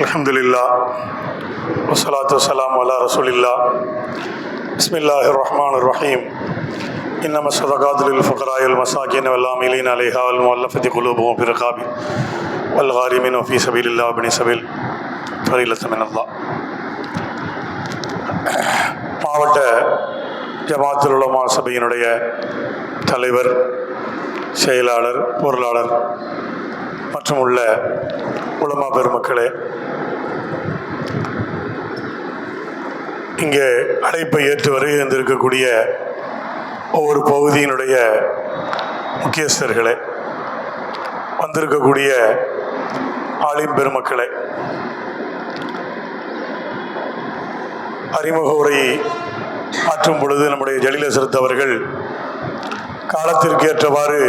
الحمد لله والصلاة والسلام على رسول الله بسم الله الرحمن الرحيم إنما الصدقات للفقراء والمساكين والعاملين عليها والمؤلفة قلوبهم في الرقاب والغارمين وفي سبيل الله وابن سبيل فريلة من الله மாவட்ட ஜமாத்துல் உலமா சபையினுடைய தலைவர் செயலாளர் பொருளாளர் மற்றும் உள்ள உலமா பெருமக்களே இங்கே அழைப்பை ஏற்று வருகை இருந்திருக்கக்கூடிய ஒவ்வொரு பகுதியினுடைய முக்கியஸ்தர்களே வந்திருக்கக்கூடிய ஆலிம் பெருமக்களே அறிமுக உரை ஆற்றும் பொழுது நம்முடைய ஜலிலசரத் அவர்கள் காலத்திற்கு ஏற்றவாறு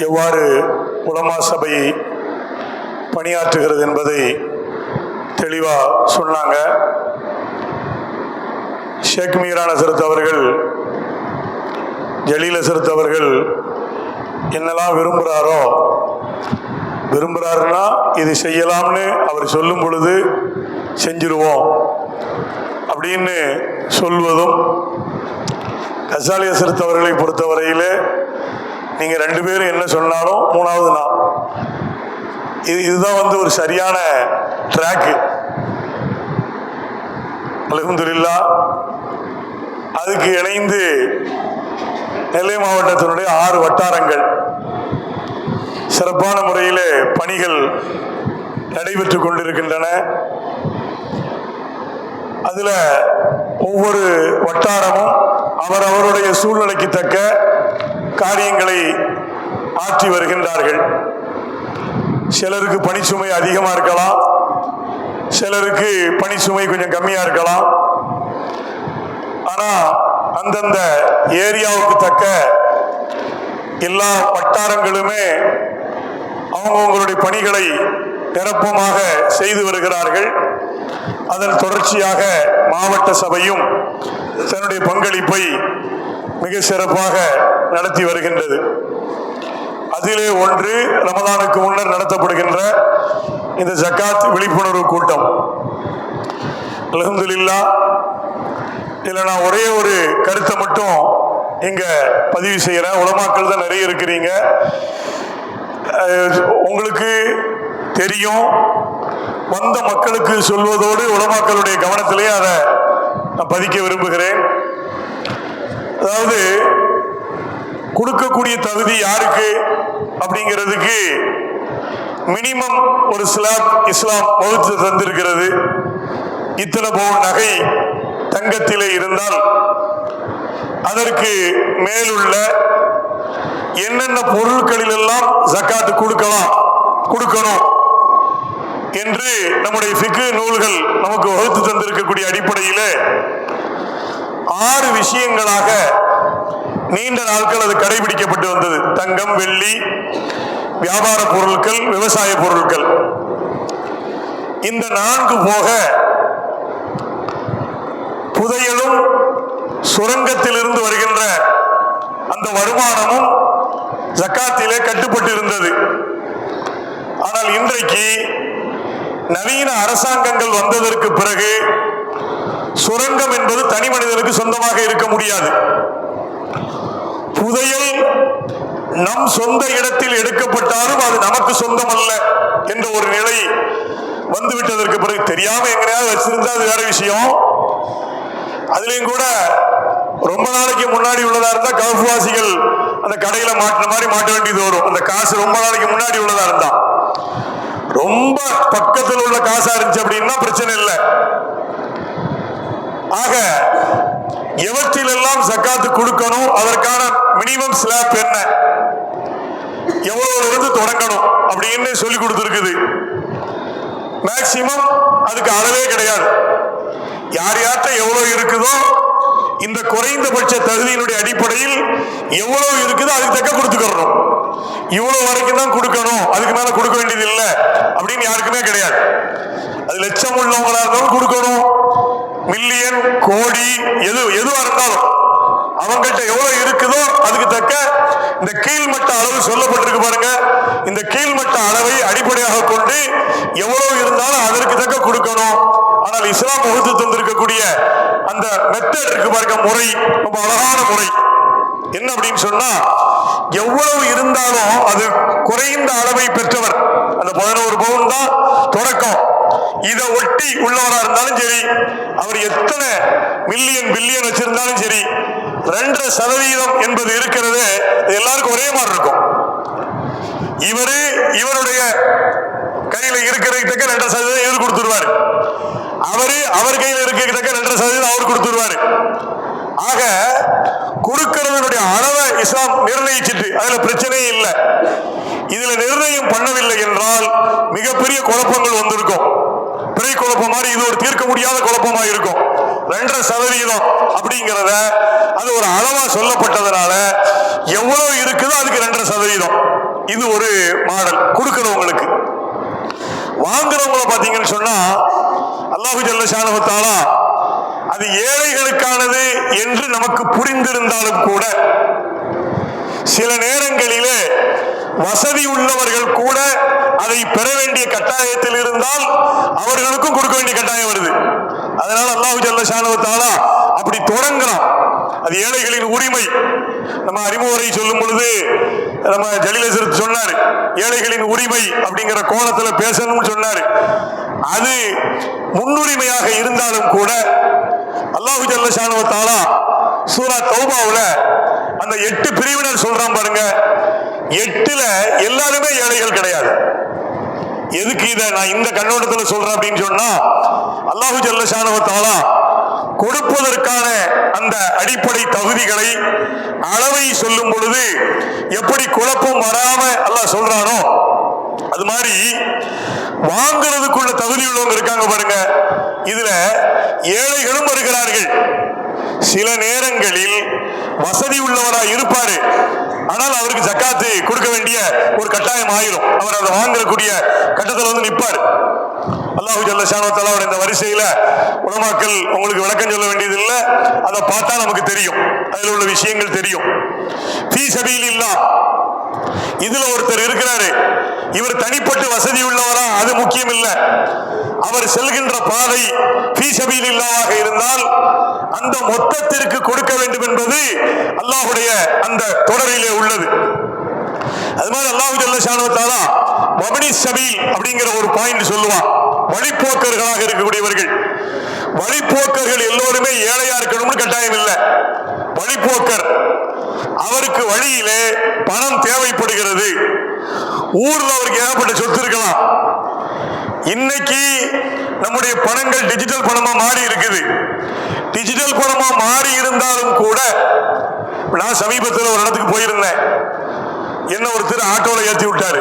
எவ்வாறு உலமா சபை பணியாற்றுகிறது என்பதை தெளிவாக சொன்னாங்க. ஷேக் மீரான சிறுத் அவர்கள் ஜலீல சிறுத் அவர்கள் என்னெல்லாம் விரும்புகிறாரோ விரும்புகிறாருன்னா இது செய்யலாம்னு அவர் சொல்லும் பொழுது செஞ்சிருவோம் அப்படின்னு சொல்வதும் கசாலிய சிறுத்தவர்களை பொறுத்தவரையிலே நீங்கள் ரெண்டு பேரும் என்ன சொன்னாலும் மூணாவது நான் இது இதுதான் வந்து ஒரு சரியான ட்ராக்கு அலகுந்துல்லா அதுக்கு இணைந்து நெல்லை மாவட்டத்தினுடைய ஆறு வட்டாரங்கள். சிறப்பான முறையில் பணிகள் நடைபெற்று கொண்டிருக்கின்றன. அதில் ஒவ்வொரு வட்டாரமும் அவர் அவருடைய சூழ்நிலைக்கு தக்க காரியங்களை ஆற்றி வருகின்றார்கள். சிலருக்கு பணிச்சுமை அதிகமாக இருக்கலாம். சிலருக்கு பணிச்சுமை கொஞ்சம் கம்மியாக இருக்கலாம். ஆனால் அந்தந்த ஏரியாவுக்கு தக்க எல்லா வட்டாரங்களுமே அவங்கவுங்களுடைய பணிகளை நிரப்பமாக செய்து வருகிறார்கள். அதன் தொடர்ச்சியாக மாவட்ட சபையும் தன்னுடைய பங்களிப்பை மிக சிறப்பாக நடத்தி வருகின்றது. அதிலே ஒன்று ரமதானுக்கு முன்னர் நடத்தப்படுகின்ற இந்த ஜக்காத் விழிப்புணர்வு கூட்டம். அலமதுல்லா இதில் நான் ஒரே ஒரு கருத்தை மட்டும் இங்கே பதிவு செய்கிறேன் உலமாக்கள் தான் நிறைய இருக்கிறீங்க. உங்களுக்கு தெரியும் வந்த மக்களுக்கு சொல்வதோடு உலமாக்களுடைய கவனத்திலே அதை நான் பதிக்க விரும்புகிறேன். அதாவது கொடுக்கக்கூடிய தகுதி யாருக்கு அப்படிங்கிறதுக்கு மினிமம் ஒரு ஸ்லாப் இஸ்லாம் வகுத்து தந்திருக்கிறது. இத்தனை பவுன் நகை தங்கத்திலே இருந்தால் அதற்கு மேலுள்ள என்னென்ன பொருட்களில் எல்லாம் ஜக்காத்து கொடுக்கலாம் கொடுக்கணும் என்று நம்முடைய ஃபிக்கு நூல்கள் நமக்கு வகுத்து தந்திருக்கக்கூடிய அடிப்படையிலே ஆறு விஷயங்களாக நீண்ட நாட்கள் அது கடைபிடிக்கப்பட்டு வந்தது. தங்கம் வெள்ளி வியாபார பொருட்கள் விவசாய பொருட்கள். இந்த நான்கு போக புதையலும் சுரங்கத்திலிருந்து வருகின்ற அந்த வருமானமும் ஜக்காத்திலே கட்டுப்பட்டு இருந்தது ஆனால் இன்றைக்கு நவீன அரசாங்கங்கள் வந்ததற்கு பிறகு சுரங்கம் என்பது தனி மனிதனுக்கு சொந்தமாக இருக்க முடியாது. புதையல் நம் சொந்த இடத்தில் எடுக்கப்பட்டாலும் அது நமக்கு சொந்தம் அல்ல என்ற ஒரு நிலை வந்துவிட்டதற்கு பிறகு தெரியாம எங்கனையாவது வச்சிருந்தா அது வேற விஷயம். அதுலயும் கூட ரொம்ப நாளைக்கு முன்னாடி உள்ளதா இருந்தா கவுஃப்வாசிகள் அந்த கடையில மாட்டின மாதிரி மாட்ட வேண்டியது வரும். அந்த காசு ரொம்ப நாளைக்கு முன்னாடி உள்ளதா இருந்தா. ரொம்ப பக்கத்தில் உள்ள காசா இருந்துச்சு அப்படின்னா பிரச்சனை இல்லை. ஆக எவற்றிலெல்லாம் சக்காத்து கொடுக்கணும் அதற்கான மினிமம் ஸ்லாப் என்ன? எவ்வளவு இருந்து தொடங்கணும் அப்படின்னு சொல்லி கொடுத்துருக்குது. மேக்சிமம் அதுக்கு அளவே கிடையாது. யார் யார்கிட்ட எவ்வளவு இருக்குதோ இந்த குறைந்தபட்ச தகுதியினுடைய அடிப்படையில் எவ்வளவு இருக்குதோ அதுக்கு தக்க கொடுத்துக்கிறணும். இவ்வளவு வரைக்கும் தான் கொடுக்கணும் அதுக்கு மேல கொடுக்க வேண்டியது இல்லை அப்படின்னு யாருக்குமே கிடையாது. அது லட்சம் உள்ளவங்களா இருந்தாலும் கொடுக்கணும். மில்லியன் கோடி எது எதுவா இருந்தாலும் அவங்கள்ட்ட எவ்வளவு இருக்குதோ அதுக்கு தக்க இந்த கீழ்மட்ட அளவு சொல்லப்பட்டிருக்கு பாருங்க. இந்த கீழ்மட்ட அளவை அடிப்படையாக கொண்டு எவ்வளவு இருந்தாலும் அதற்கு தக்க கொடுக்கணும். ஆனால் இஸ்லாம் வகுத்து தந்திருக்கக்கூடிய அந்த மெத்தட் இருக்கு பாருங்க முறை. ரொம்ப அழகான முறை. என்ன அப்படின்னு சொன்னா எவ்வளவு இருந்தாலும் அது குறைந்த அளவை பெற்றவர். அந்த பதினோரு பவுன் தான் தொடக்கம். இதை ஒட்டி உள்ளவரா இருந்தாலும் சரி அவர் எத்தனை மில்லியன் பில்லியன் வச்சிருந்தாலும் சரி ரெண்டரை சதவீதம் என்பது இருக்கிறது. எல்லாருக்கும் ஒரே மாதிரி இருக்கும். இவரு இவருடைய கையில இருக்கிறதுக்கு தக்க ரெண்டரை சதவீதம் எதிர் கொடுத்துருவாரு. அவரு அவர் கையில இருக்கிறதுக்கு ரெண்டரை சதவீதம் அவர் கொடுத்துருவாரு. ஆக கொடுக்கிறவனுடைய அளவை இஸ்லாம் நிர்ணயிச்சிட்டு அதுல பிரச்சனையே இல்லை. இதுல நிர்ணயம் பண்ணவில்லை என்றால் மிகப்பெரிய குழப்பங்கள் வந்திருக்கும். பிறை குழப்பம் மாதிரி இது ஒரு தீர்க்க முடியாத குழப்பமா இருக்கும். ரெண்டரை சதவீதம் அப்படிங்கிறத அது ஒரு அளவா சொல்லப்பட்டதுனால எவ்வளவு இருக்குதோ அதுக்கு ரெண்டரை சதவீதம். இது ஒரு மாடல் கொடுக்கிறவங்களுக்கு. வாங்குறவங்கள பார்த்தீங்கன்னு சொன்னா அல்லாஹு ஜல்லஷானுவத்தாலா அது ஏழைகளுக்கானது என்று நமக்கு புரிந்திருந்தாலும் கூட சில நேரங்களிலே வசதி உள்ளவர்கள் கூட அதை பெற வேண்டிய கட்டாயத்தில் இருந்தால் அவர்களுக்கும் கொடுக்க வேண்டிய கட்டாயம் வருது. அதனால அல்லாஹு ஜல்லஷானுவத்தாலா அப்படி தொடங்குறான் அது ஏழைகளின் உரிமை. நம்ம அறிமுறை சொல்லும் பொழுது நம்ம ஜலிலேசர் சொன்னார் ஏழைகளின் உரிமை அப்படிங்கிற கோணத்துல பேசணும்னு சொன்னார். அது முன்னுரிமையாக இருந்தாலும் கூட அல்லாஹு ஜல்லஷானுவத்தாலா சூரா தௌபாவில் அந்த எட்டு பிரிவினர் சொல்றான் பாருங்க. எட்டுல எல்லாருமே ஏழைகள் கிடையாது. எதுக்கு இதை நான் இந்த கண்ணோட்டத்தில் சொல்றேன் அப்படின்னு சொன்னா அல்லாஹு ஜல்லஷானுவத்தாலா கொடுப்பதற்கான அந்த அடிப்படை தகுதிகளை அளவை சொல்லும் பொழுது எப்படி குழப்பம் வராம அல்லாஹ் சொல்றானோ அது மாதிரி வாங்குறதுக்குள்ள தகுதி உள்ளவங்க இருக்காங்க பாருங்க. இதுல ஏழைகளும் வருகிறார்கள். சில நேரங்களில் வசதி உள்ளவரா இருப்பாரு. ஆனால் அவருக்கு ஜக்காத்து கொடுக்க வேண்டிய ஒரு கட்டாயம் ஆயிரும். அவர் அதை வாங்கக்கூடிய கட்டத்தில் வந்து நிற்பார் அல்லாஹு ஜல்லஷானோ அவர் இந்த வரிசையில உலமாக்கள் உங்களுக்கு விளக்கம் சொல்ல வேண்டியது இல்லை அதை பார்த்தா நமக்கு தெரியும். அதில் உள்ள விஷயங்கள் தெரியும். தீ சபையில் இல்லா இதுல ஒருத்தர் இருக்கிறாரு. இவர் தனிப்பட்டு வசதி உள்ளவரா? அது முக்கியம் இல்லை அவர் செல்கின்ற பாதை பீசபியில் இல்லாவாக இருந்தால் அந்த மொத்தத்திற்கு கொடுக்க வேண்டும் என்பது அல்லாஹுடைய அந்த தொடரிலே உள்ளது. அது மாதிரி அல்லாஹு ஜல்லஷானுவத்தாலா மபனி சபீல் அப்படிங்கிற ஒரு பாயிண்ட் சொல்லுவான். வழிப்போக்கர்களாக இருக்கக்கூடியவர்கள். வழிப்போக்கர்கள் எல்லோருமே ஏழையா இருக்கணும்னு கட்டாயம் இல்லை. வழிப்போக்கர். அவருக்கு வழியிலே பணம் தேவைப்படுகிறது. ஊர்ல அவருக்கு ஏகப்பட்ட சொத்து இருக்கலாம் இன்னைக்கு நம்முடைய பணங்கள் டிஜிட்டல் பணமா மாறி இருக்குது. டிஜிட்டல் பணமா மாறி இருந்தாலும் கூட நான் சமீபத்தில் ஒரு இடத்துக்கு போயிருந்தேன். என்ன ஒருத்தர் ஆட்டோவில் ஏற்றி விட்டாரு.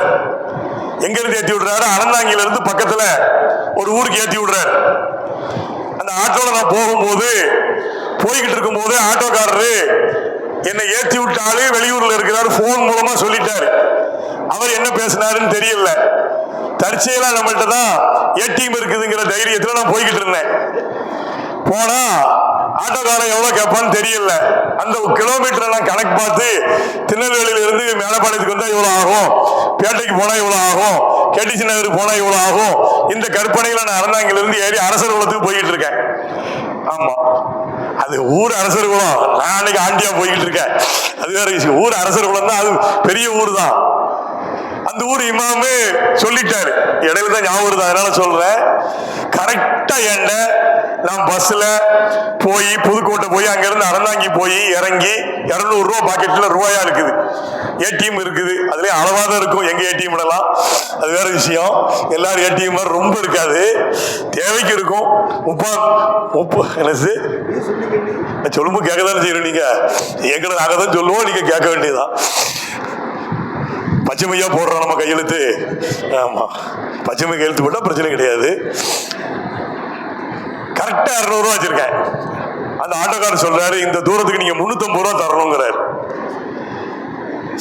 எங்க இருந்து ஏத்தி விடுறாரு? அனந்தாங்கில இருந்து பக்கத்துல ஒரு ஊருக்கு ஏற்றி விடுறாரு. அந்த ஆட்டோல நான் போகும்போது போய்கிட்டு இருக்கும்போது ஆட்டோக்காரரு என்னை ஏற்றி விட்டாலே வெளியூரில் வெளியூர்ல இருக்கிறாரு போன் மூலமா சொல்லிட்டாரு. அவர் என்ன பேசினாருன்னு தெரியல. தற்செயலா நம்மள்கிட்ட தான் ஏடிஎம் இருக்குதுங்கிற தைரியத்தில் நான் போய்கிட்டு இருந்தேன். போனா ஆட்டோக்காரன் எவ்வளவு கேட்பான்னு தெரியல. அந்த கிலோமீட்டரை நான் கணக்கு பார்த்து திருநெல்வேலியில இருந்து மேலப்பாளையத்துக்கு வந்தா இவ்வளவு ஆகும். பேட்டைக்கு போனா இவ்வளவு ஆகும். கேடிசி நகருக்கு போனா இவ்வளவு ஆகும். இந்த கற்பனைகளை நான் அறந்தாங்கில இருந்து ஏறி அரசர் குளத்துக்கு போய்கிட்டு இருக்கேன். ஆமா. அது ஊர் அரசர் குளம். நான் அன்னைக்கு ஆண்டியா போய்கிட்டு இருக்கேன். அது வேற விஷயம். ஊர் அரசர் குளம் தான் அது பெரிய ஊர் தான். அந்த ஊர் இமாமு சொல்லிட்டாரு. இடையில தான் ஞாபகம் வருது அதனால சொல்றேன். கரெக்டா என்ட நான் பஸ்ல போய் புதுக்கோட்டை போய் அங்கிருந்து அறந்தாங்கி போய் இறங்கி இருநூறு ரூபா பாக்கெட்ல ரூபாயா இருக்குது. ஏடிஎம் இருக்குது. அதுலயே அளவா தான் இருக்கும். எங்க ஏடிஎம் எல்லாம் அது வேற விஷயம். எல்லாரும் ஏடிஎம் மாதிரி ரொம்ப இருக்காது. தேவைக்கு இருக்கும். முப்பா முப்பது என்னது சொல்லும்போது கேட்க தானே செய்யணும் நீங்க? எங்கட நாங்க தான் சொல்லுவோம் நீங்க கேட்க வேண்டியதுதான். பச்சைமையா போடுறோம் நம்ம கையெழுத்து. ஆமா. பச்சைமை கையெழுத்து போட்டா பிரச்சனை கிடையாது. கரெக்டா இரநூறுவா வச்சிருக்கேன். அந்த ஆட்டோக்காரர் சொல்றாரு இந்த தூரத்துக்கு நீங்க முந்நூற்றம்பது ரூபா தரணுங்கிறார்.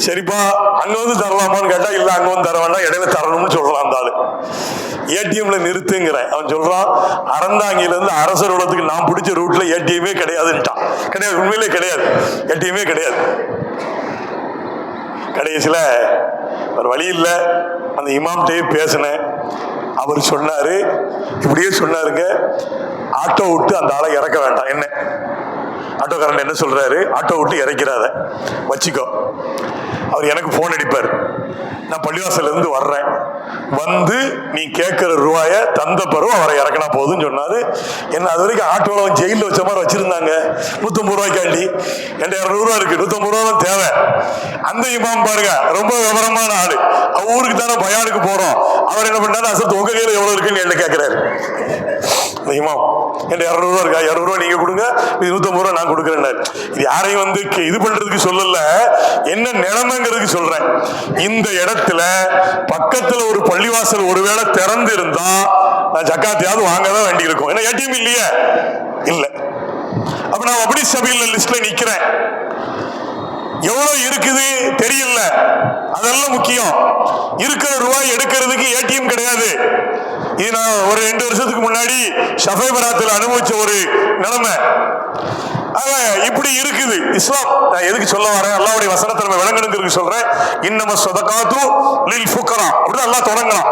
சரிப்பா அங்க வந்து தரலாமான்னு கேட்டா இல்ல அங்க வந்து தர வேண்டாம் இடையில தரணும்னு சொல்லலாம் அந்த ஆள். ஏடிஎம்ல நிறுத்துங்கிறேன். அவன் சொல்றான் அறந்தாங்கில இருந்து அரசர் உலகத்துக்கு நான் பிடிச்ச ரூட்ல ஏடிஎம்மே கிடையாதுன்ட்டான். கிடையாது உண்மையிலே கிடையாது. ஏடிஎம்மே கிடையாது. கடைசியில் ஒரு வழி இல்லை. அந்த இமாம்கிட்டயே பேசினேன். அவர் சொன்னார் இப்படியே சொன்னாருங்க ஆட்டோ விட்டு அந்த ஆளை இறக்க வேண்டாம். என்ன? ஆட்டோக்காரன் என்ன சொல்கிறாரு ஆட்டோ விட்டு இறக்கிறாத. வச்சுக்கோ. அவர் எனக்கு ஃபோன் அடிப்பார். நான் பள்ளிவாசலேருந்து வர்றேன். வந்து நீ கேட்கிற ரூபாய தந்த பருவம் அவரை இறக்கினா போதும்னு சொன்னாரு. என்ன அது வரைக்கும் ஆட்டோவில் ஜெயிலில் வச்ச மாதிரி வச்சிருந்தாங்க. நூற்றம்பது ரூபாய்க்காண்டி. என்கிட்ட இரநூறுவா இருக்கு நூற்றம்பது ரூபா தான் தேவை. அந்த இமாம் பாருங்க ரொம்ப விவரமான ஆள். அவர் ஊருக்கு தானே பயானுக்கு போறோம். அவர் என்ன பண்ணாரு அசத்து உங்க கையில் எவ்வளவு இருக்குன்னு என்ன கேட்குறாரு. இந்த இமாம் என்கிட்ட இரநூறுவா இருக்கா? இரநூறுவா நீங்க கொடுங்க இது நூற்றம்பது ரூபா நான் கொடுக்குறேன்னாரு. இது யாரையும் வந்து இது பண்றதுக்கு சொல்லல என்ன நிலைமைங்கிறதுக்கு சொல்றேன். இந்த இடத்துல பக்கத்துல ஒரு பள்ளிவாசல் ஒருவேளை திறந்து இருந்தா நான் ஜக்காத்தியாவது வாங்க தான் வேண்டி இருக்கும் ஏன்னா ஏடிஎம் இல்லையே? இல்ல. அப்ப நான் அப்படி சபையில் லிஸ்ட்ல நிக்கிறேன். எவ்வளவு இருக்குது தெரியல. அதெல்லாம் முக்கியம். இருக்கிற ரூபாய் எடுக்கிறதுக்கு ஏடிஎம் கிடையாது. இது நான் ஒரு ரெண்டு வருஷத்துக்கு முன்னாடி ஷஃபை பராத்தில் அனுபவிச்ச ஒரு நிலைமை. இப்படி இருக்குது. இஸ்லாம் நான் எதுக்கு சொல்ல வரேன்? அல்லாவுடைய வசனத்தை நம்ம விளங்கணுங்கிறதுக்கு சொல்றேன். இன்னம சொதக்காத்து லில் ஃபுக்கரா. அப்படின்னு அல்லாஹ் தொடங்கலாம்.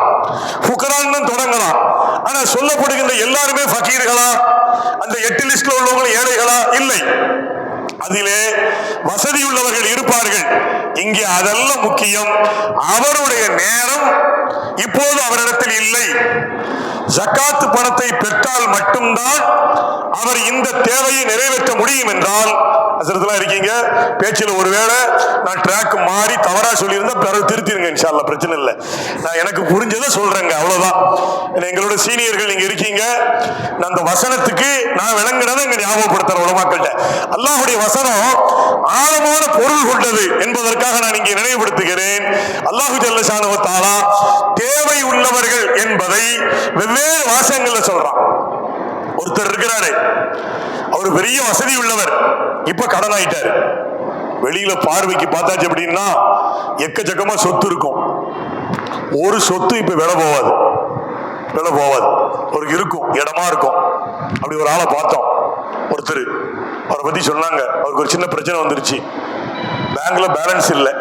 ஃபுக்கரான்னு தொடங்கலாம். ஆனா சொல்லப்படுகின்ற எல்லாருமே ஃபக்கீர்களா அந்த எட்டு லிஸ்ட்ல உள்ளவங்க ஏழைகளா? இல்லை. அதிலே வசதி உள்ளவர்கள் இருப்பார்கள். இங்கே அதெல்லாம் முக்கியம். அவருடைய நேரம் இப்போது அவரிடத்தில் இல்லை. ஜக்காத்து பணத்தை பெற்றால் மட்டும்தான் அவர் இந்த தேவையை நிறைவேற்ற முடியும் என்றால் அசரத்துல இருக்கீங்க? பேச்சில் ஒருவேளை நான் ட்ராக் மாறி தவறாக சொல்லியிருந்தா பிறகு திருத்திருங்க இன்ஷால்ல பிரச்சனை இல்லை. நான் எனக்கு புரிஞ்சதை சொல்கிறேங்க அவ்வளோதான் எங்களோட சீனியர்கள் நீங்கள் இருக்கீங்க. நான் அந்த வசனத்துக்கு நான் விளங்குறதை இங்கே ஞாபகப்படுத்துகிற உலமாக்கள்கிட்ட. அல்லாஹுடைய வசனம் ஆழமான பொருள் கொண்டது என்பதற்கு உங்களுக்காக நான் இங்கே நினைவுபடுத்துகிறேன். அல்லாஹு ஜல்லஷானு தாலா தேவை உள்ளவர்கள் என்பதை வெவ்வேறு வாசகங்கள்ல சொல்றான். ஒருத்தர் இருக்கிறாரு. அவர் பெரிய வசதி உள்ளவர். இப்ப கடன் ஆயிட்டாரு. வெளியில பார்வைக்கு பார்த்தாச்சு அப்படின்னா எக்கச்சக்கமா சொத்து இருக்கும். ஒரு சொத்து இப்ப விலை போவாது. விலை போவாது. ஒரு இருக்கும். இடமா இருக்கும். அப்படி ஒரு ஆளை பார்த்தோம். ஒருத்தர். அவரை பத்தி சொன்னாங்க. அவருக்கு ஒரு சின்ன பிரச்சனை வந்துருச்சு. பேங்க்ல பேலன்ஸ் இல்லை.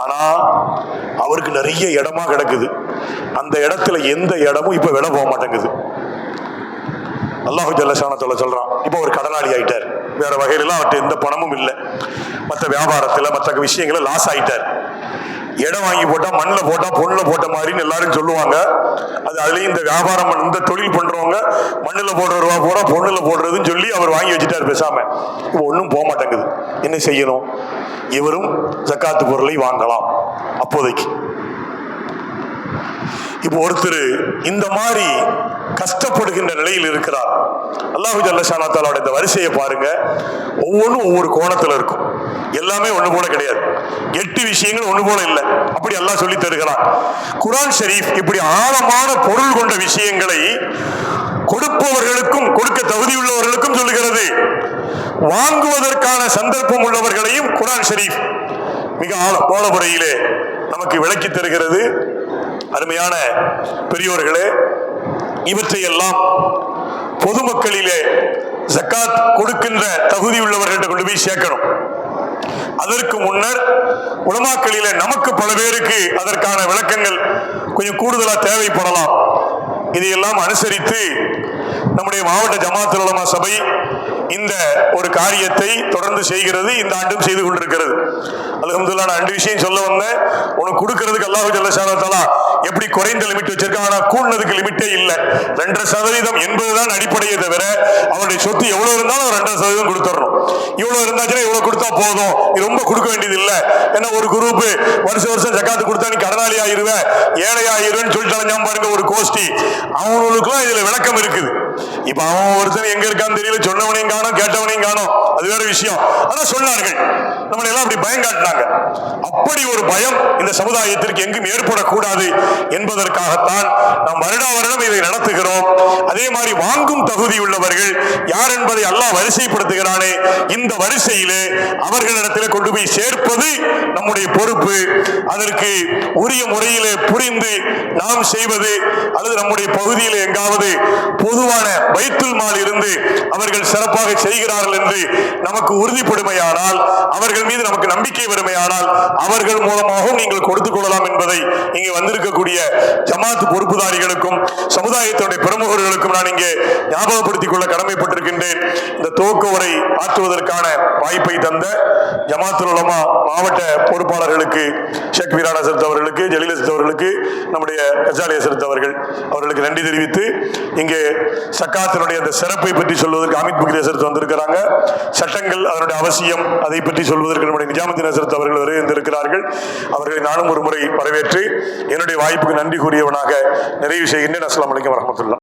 ஆனா அவருக்கு நிறைய இடமா கிடக்குது. அந்த இடத்துல எந்த இடமும் இப்ப விலை போக மாட்டேங்குது. அல்லாஹு ஜல்லசானத்தோட சொல்றான் இப்போ ஒரு கடனாளி ஆயிட்டார். வேற வகையிலாம் அவர்கிட்ட எந்த பணமும் இல்லை. மற்ற வியாபாரத்துல மற்ற விஷயங்கள லாஸ் ஆயிட்டார். இடம் வாங்கி போட்டா மண்ணில் போட்டா பொண்ணில் போட்ட மாதிரின்னு எல்லாரும் சொல்லுவாங்க. அது அதுலேயும் இந்த வியாபாரம் இந்த தொழில் பண்றவங்க மண்ணில் போடுற ரூபா பூரா பொண்ணில் போடுறதுன்னு சொல்லி அவர் வாங்கி வச்சுட்டார் பேசாம. இப்போ ஒன்றும் போக மாட்டேங்குது. என்ன செய்யணும்? இவரும் ஜக்காத்து பொருளை வாங்கலாம் அப்போதைக்கு. இப்போ ஒருத்தர் இந்த மாதிரி கஷ்டப்படுகின்ற நிலையில் இருக்கிறார். அல்லாஹு ஜல்லஷானா இந்த வரிசையை பாருங்க. ஒவ்வொன்றும் ஒவ்வொரு கோணத்துல இருக்கும். எல்லாமே ஒன்று போல கிடையாது. எட்டு விஷயங்கள் ஒன்று போல இல்லை. அப்படி எல்லாம் சொல்லி தருகிறான். குரான் ஷரீஃப் இப்படி ஆழமான பொருள் கொண்ட விஷயங்களை கொடுப்பவர்களுக்கும் கொடுக்க தகுதியுள்ளவர்களுக்கும் சொல்லுகிறது. வாங்குவதற்கான சந்தர்ப்பம் உள்ளவர்களையும் குரான் ஷரீஃப் மிக கோல முறையிலே நமக்கு விளக்கி தருகிறது. அருமையான பெரியோர்களே இவற்றையெல்லாம் பொதுமக்களிலே ஜக்காத் கொடுக்கின்ற தகுதி உள்ளவர்கள்ட்ட கொண்டு போய் சேர்க்கணும். அதற்கு முன்னர் உலமாக்களில நமக்கு பல பேருக்கு அதற்கான விளக்கங்கள் கொஞ்சம் கூடுதலாக தேவைப்படலாம். இதையெல்லாம் அனுசரித்து நம்முடைய மாவட்ட ஜமாத்துல் உலமா சபை இந்த ஒரு காரியத்தை தொடர்ந்து செய்கிறது இந்த ஆண்டும் செய்து கொண்டிருக்கிறது. அலகம்துல்லா நான் ரெண்டு விஷயம் சொல்ல வந்தேன். உனக்கு கொடுக்கறதுக்கு அல்லாஹு ஜல்லா எப்படி குறைந்த லிமிட் வச்சிருக்கான் ஆனா கூடுனதுக்கு லிமிட்டே இல்லை. ரெண்டரை சதவீதம் என்பதுதான் அடிப்படையை தவிர அவருடைய சொத்து எவ்வளவு இருந்தாலும் ரெண்டரை சதவீதம் கொடுத்துடணும் இவ்வளவு இருந்தாச்சுன்னா இவ்வளவு கொடுத்தா போதும். இது ரொம்ப கொடுக்க வேண்டியது இல்லை. ஏன்னா ஒரு குரூப் வருஷம் வருஷம் ஜக்காத்து கொடுத்தா நீ கடனாளி ஆயிருவேன் ஏழை ஆயிருவேன்னு சொல்லிட்டு அலைஞ்சான் பாருங்க ஒரு கோஷ்டி. அவங்களுக்குலாம் இதுல விளக்கம் இருக்குது. இப்ப அவன் ஒருத்தன் எங்க இருக்கான்னு தெரியல. சொன்னவனையும் காணும் கேட்டவனையும் காணும். அது வேற விஷயம். ஆனா சொன்னார்கள். நம்மளை எல்லாம் அப்படி பயம் காட்டினாங்க. அப்படி ஒரு பயம் இந்த சமுதாயத்திற்கு எங்கும் ஏற்படக்கூடாது என்பதற்காகத்தான் நாம் வருடா வருடம் இதை நடத்துகிறோம். அதே மாதிரி வாங்கும் தகுதி உள்ளவர்கள் யார் என்பதை அல்லாஹ் வரிசைப்படுத்துகிறானே இந்த வரிசையிலே அவர்களிடத்தில் கொண்டு போய் சேர்ப்பது நம்முடைய பொறுப்பு. அதற்கு உரிய முறையிலே புரிந்து நாம் செய்வது அல்லது நம்முடைய பகுதியில் எங்காவது பொதுவான பைத்துல் மால் இருந்து அவர்கள் சிறப்பாக செய்கிறார்கள் என்று நமக்கு உறுதிப்படுமையானால் அவர்கள் மீது நமக்கு நம்பிக்கை வருமையானால் அவர்கள் மூலமாகவும் நீங்கள் கொடுத்துக் கொள்ளலாம் என்பதை இங்கே வந்திருக்கக்கூடிய ஜமாத் பொறுப்புதாரிகளுக்கும் சமுதாயத்தினுடைய பிரமுகர்களுக்கும் நான் இங்கே ஞாபகப்படுத்திக் கொள்ள கடமைப்பட்டிருக்கின்றேன். இந்த துவக்க உரை ஆற்றுவதற்கான வாய்ப்பை தந்த ஜமாத்துல் உலமா மாவட்ட பொறுப்பாளர்களுக்கு ஷேக் வீரான செலுத்தவர்களுக்கு அவர்களுக்கு அவர்களுக்கு நம்முடைய கஜாலி செலுத்தவர்கள் அவர்கள் அவர்களுக்கு நன்றி தெரிவித்து இங்கே சக்காத்தினுடைய அந்த சிறப்பை பற்றி சொல்வதற்கு அமித் பக்ரி வந்திருக்கிறாங்க சட்டங்கள் அதனுடைய அவசியம் அதை பற்றி சொல்வதற்கு நம்முடைய நிஜாமத்தின் அசரத் அவர்கள் வருகின்றிருக்கிறார்கள் அவர்களை நானும் ஒரு முறை வரவேற்று என்னுடைய வாய்ப்புக்கு நன்றி கூறியவனாக நிறைவு செய்கின்றேன். அஸ்லாம் வலைக்கம் வரஹ்மத்துல்லாஹ்